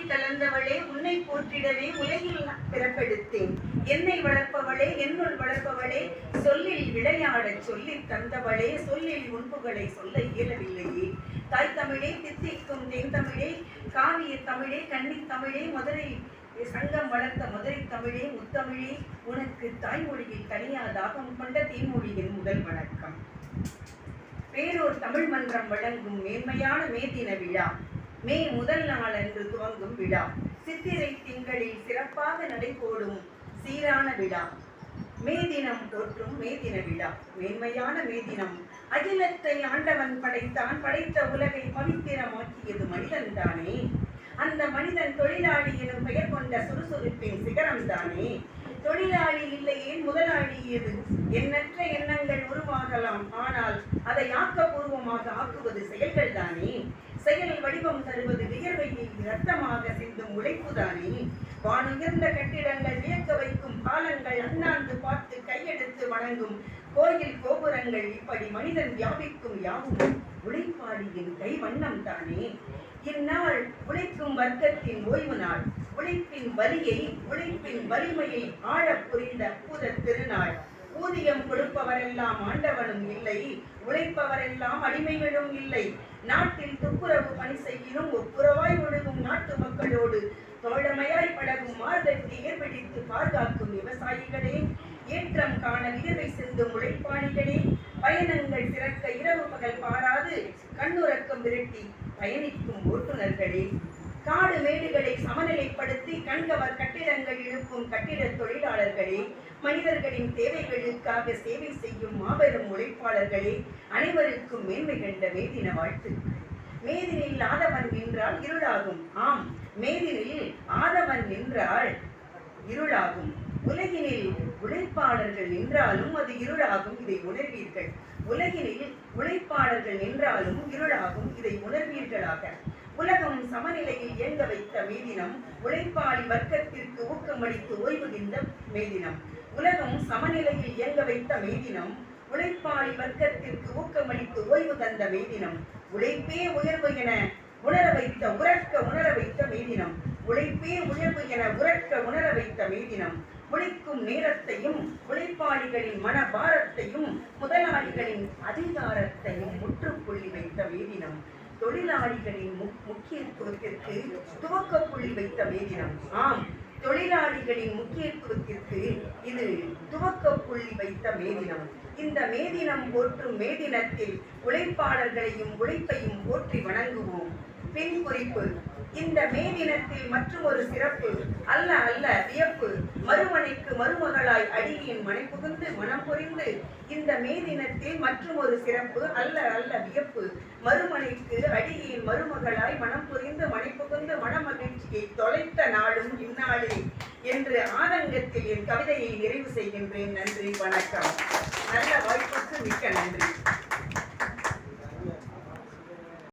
ஆவி தளர்ந்தவளே உன்னை போற்றிடவே உலகில் பிறப்பெடுத்தேன். என்னை வளர்ப்பவளே என்னுள் வளர்ப்பவளே சொல்லில் விளையாடச் சொல்லி தந்தவளே சொல்லில் உண்புகளை சொல்ல இயலவில்லையே. தாய் தமிழே தித்திக்கும் தென் தமிழே காவிய தமிழே கன்னி தமிழே மதுரை சங்கம் வளர்த்த மதுரை தமிழே முத்தமிழே உனக்கு தாய்மொழியில் தனியாதாகம் கொண்ட தீமொழியின் முதல் வணக்கம். பேரூர் தமிழ் மன்றம் வழங்கும் மேன்மையான மே தின விழா. மே முதல் நாள் அன்று துவங்கும் விழா. சித்திரை திங்களில் சிறப்பாக நடைபோடும் சீரான விழா. மே தினம் தோற்றும் மே தின விழா. மேன்மையான மே தினம். அகிலத்தை ஆண்டவன் படைத்தான். படைத்த உலகை பவித்திரமாக்கியது மனிதன் தானே. அந்த மனிதன் தொழிலாளி எனும் பெயர் கொண்ட சுறுசுறுப்பின் சிகரம் தானே. தொழிலாளி இல்லையே முதலாளி எது? எண்ணற்ற எண்ணங்கள் உருவாகலாம். ஆனால் அதை ஆக்கப்பூர்வமாக ஆக்குவது செயல்கள் தானே. செயல் வடிவம் தருவது வியர்வையை இரத்தமாக சிந்தும் உழைப்பு தானே வானுயர்ந்த கட்டிடங்கள் வியக்க வைக்கும் பாலங்கள் அண்ணாந்து பார்த்து கையெடுத்து வணங்கும் கோயில் கோபுரங்கள் இப்படி மனிதன் வியாபிக்கும் யாவும் உழைப்பாளியின் கை வண்ணம் தானே இந்நாள் உழைக்கும் வர்க்கத்தின் ஓய்வு நாள் உழைப்பின் வலியை உழைப்பின் வலிமையை ஆழப் புரிந்த அற்புத திருநாள். ஊதியம் கொடுப்பவரெல்லாம் ஆண்டவனும் இல்லை உழைப்பவரெல்லாம் அடிமைகளும் இல்லை. நாட்டில் துப்புரவு பணி செய்யினும் ஒப்புரவாய் ஒழுகும் நாட்டு மக்களோடு தோழமையாய் பழகும் மார்கத்தை ஏற்படுத்தி பாதுகாக்கும் விவசாயிகளே ஏற்றம் காண வியர்வை செல்லும் உழைப்பாளிகளே பயணங்கள் சிறக்க இரவு பகல் பாராது கண்ணுறக்கம் விரட்டி பயணிக்கும் ஓட்டுநர்களே. காடு மேடுகளை சமநிலைப்படுத்தி கண்கவர் கட்டிடங்கள் இழுக்கும் கட்டிட தொழிலாளர்களே மனிதர்களின் தேவைகளுக்காக சேவை செய்யும் மாபெரும் உழைப்பாளர்களே அனைவருக்கும் மேன்மை கண்ட மேதின வாழ்த்துக்கள். மேதினில் ஆதவன் நின்றால் இருளாகும். ஆம் மேதினில் ஆதவன் நின்றால் இருளாகும். உலகினில் உழைப்பாளர்கள் நின்றாலும் அது இருளாகும் இதை உணர்வீர்கள். உலகினில் உழைப்பாளர்கள் நின்றாலும் இருளாகும் இதை உணர்வீர்களாக. உலகம் சமநிலையில் இயங்க வைத்த மேதினம் உழைப்பாளி வர்க்கத்திற்கு ஊக்கமளித்து ஓய்வுகின்ற மேதினம். உலகம் சமநிலையில் இயங்க வைத்த மேதினம் உழைப்பாளி வர்க்கத்திற்கு ஊக்கமளித்து ஓய்வு தந்த மேதினம். உழைப்பே உயர்வு என உணர வைத்த உறக்க உணர வைத்த மேதினம். உழைப்பே உயர்வு என உறக்க உணர வைத்த மேதினம். உழைக்கும் நேரத்தையும் உழைப்பாளிகளின் மன பாரத்தையும் முதலாளிகளின் அதிகாரத்தையும் முற்றுப்புள்ளி வைத்த மேதினம். தொழிலாளிகளின் முக்கியத்துவத்திற்கு துவக்க புள்ளி வைத்த மேதினம் ஆம் தொழிலாளிகளின் முக்கியத்துவத்திற்கு இது துவக்க புள்ளி வைத்த மேதினம் இந்த மேதினம் போற்றும் மேதினத்தில் உழைப்பாளர்களையும் உழைப்பையும் போற்றி வணங்குவோம். பின் குறிப்பு இந்த மே தினத்தில் மற்றும் ஒரு சிறப்பு அல்ல அல்ல வியப்பு மறுமனைக்கு மருமகளாய் அடியின் மனை புகுந்து மனம் புரிந்து இந்த மே தினத்தில் மற்றும் ஒரு சிறப்பு அல்ல அல்ல வியப்பு மறுமனைக்கு அடியின் மருமகளாய் மனம் புரிந்து மனை புகுந்து மனமகிழ்ச்சியை தொலைத்த நாடும் இந்நாளே என்று ஆதங்கத்தில் என் கவிதையை நிறைவு செய்கின்றேன். நன்றி வணக்கம். நல்ல வாய்ப்புக்கு மிக்க நன்றி.